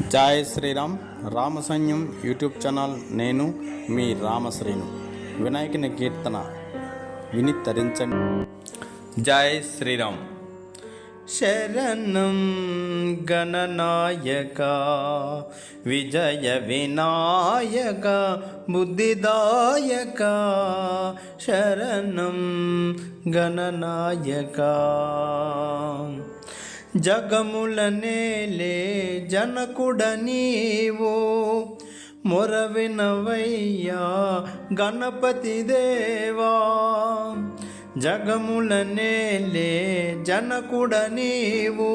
జయ Shriram. Ramasainyam YouTube channel నేను మీ రామశ్రీను. వినాయకుని కీర్తన విని తరించండి జై శ్రీరామ్. శరణం గణనాయక విజయ వినాయక బుద్ధిదాయక శరణం గణనాయక జగముల నేలే జనకుడ నీవు మొరవినవయ్యా గణపతి దేవా జగముల నేలే జనకుడ నీవు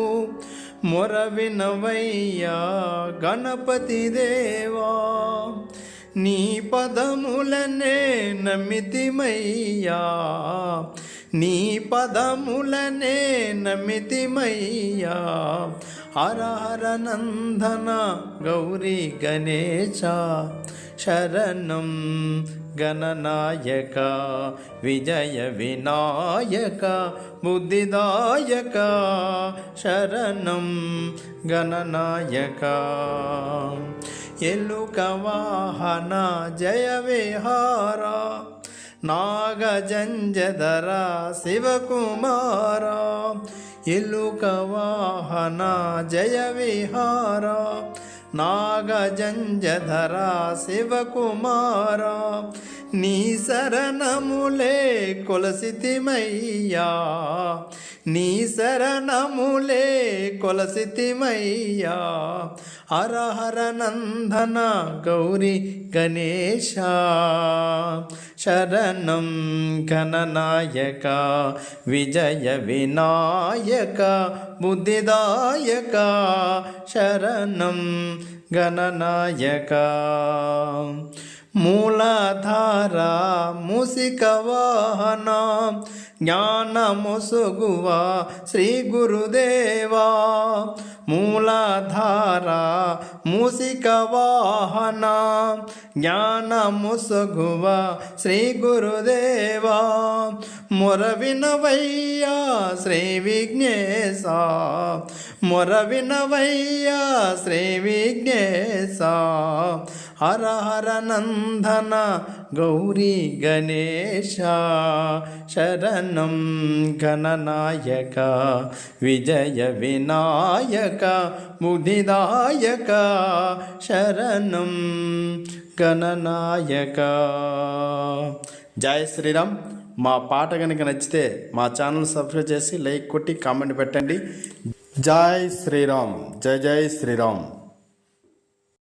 మొరవినవయ్యా గణపతి దేవా నీ పదములనే నమితిమయ్యా. నీ పదములనే నమితిమయ్యా. హర హర నందన గౌరీ గణేశ శరణం గణనాయక విజయ వినాయక బుద్ధిదాయక శరణం గణనాయక ఎలుక వాహన జయ విహార నాగజంజధర శివకుమార ఎలుక వాహన జయ విహార నాగజంజధర శివకుమార నీ శరణములే కొలసితిమయ్యా. నీ శరణములే కొలసితిమయ్యా. హరహర నందన గౌరీ గణేశ. శరణం ఘననాయక విజయ వినాయక బుద్ధిదాయక. శరణం గణనాయక మూలాధార మూసిక వాహన జ్ఞానముసుగువ శ్రీ గురుదేవా. మూలాధార మూసిక వాహన జ్ఞానముసుగువ శ్రీ గురుదేవా. మొరవినవయ్యా శ్రీ విఘ్నేశ మొరవినవయ్యా శ్రీ విఘ్నేశ. హర హర నందన గౌరీ గణేశ శరణం గణనాయక విజయ వినాయక ముదిదాయక శరణం గణనాయక జై శ్రీరామ్ మా పాట కనుక నచ్చితే మా ఛానల్ సబ్స్క్రైబ్ చేసి లైక్ కొట్టి కామెంట్ పెట్టండి. జై శ్రీరామ్ జై జై శ్రీరామ్.